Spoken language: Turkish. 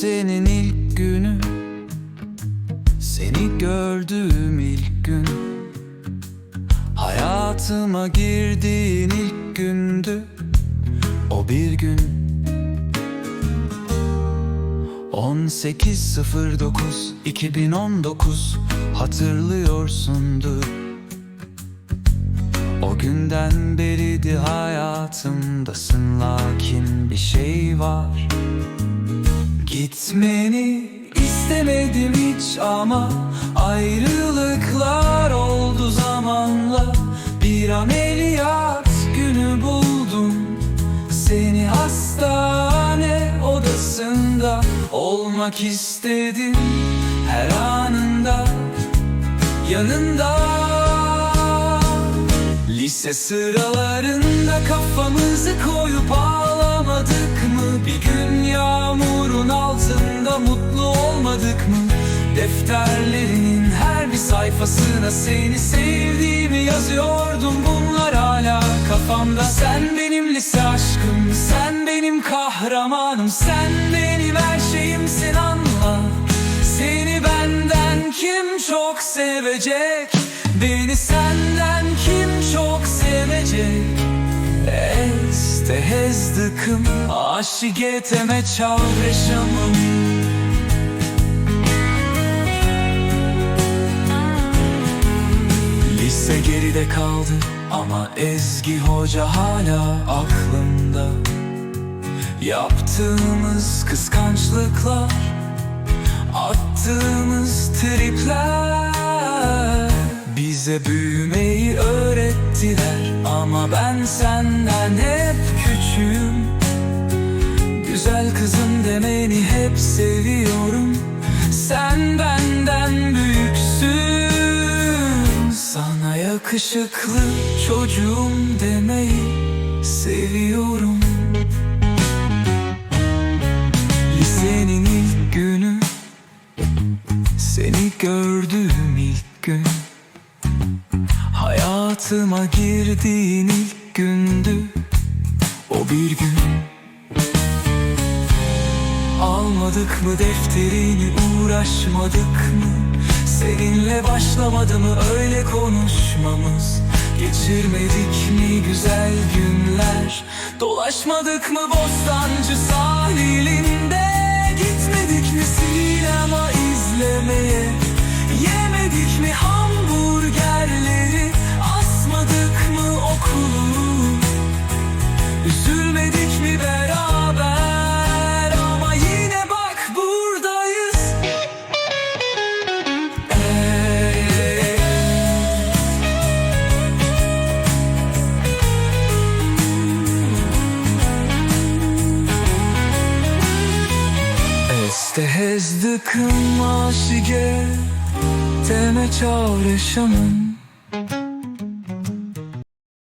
Lisenin ilk günü. Seni gördüğüm ilk gün. Hayatıma girdiğin ilk gündü. O bir gün. 18.09.2019 Hatırlıyorsundur. O günden beridir hayatımdasın Lakin bir şey var Gitmeni istemedim hiç ama Ayrılıklar oldu zamanla. Bir ameliyat günü buldum. Seni hastane odasında Olmak istedim. Her anında Yanında. Lise sıralarında kafamızı koyup ağlamadık? Bir gün yağmurun altında mutlu olmadık mı? Defterlerinin her bir sayfasına seni sevdiğimi yazıyordum Bunlar hala kafamda Sen benim lise aşkım, sen benim kahramanım Sen benim her şeyimsin anla Seni benden kim çok sevecek? Beni senden kim çok sevecek? Este hezdıkım aşigeteme çavreşamım Lise geride kaldı ama Ezgi Hoca hala aklımda. Yaptığımız kıskançlıklar Attığımız tripler. Bize büyümeyi öğrettiler Ama ben senden hep küçüğüm Güzel kızım demeni hep seviyorum. Sen benden büyüksün. Sana yakışıklı çocuğum demeyi seviyorum. Lisenin ilk günü Seni gördüğüm ilk gün. Hayatıma girdiğin ilk gündü O bir gün. Almadık mı defterini uğraşmadık mı? Seninle başlamadı mı öyle konuşmamız? Geçirmedik mi güzel günler? Dolaşmadık mı Bostancı sahilinde Este hezdıkım aşige Teme çavreşamın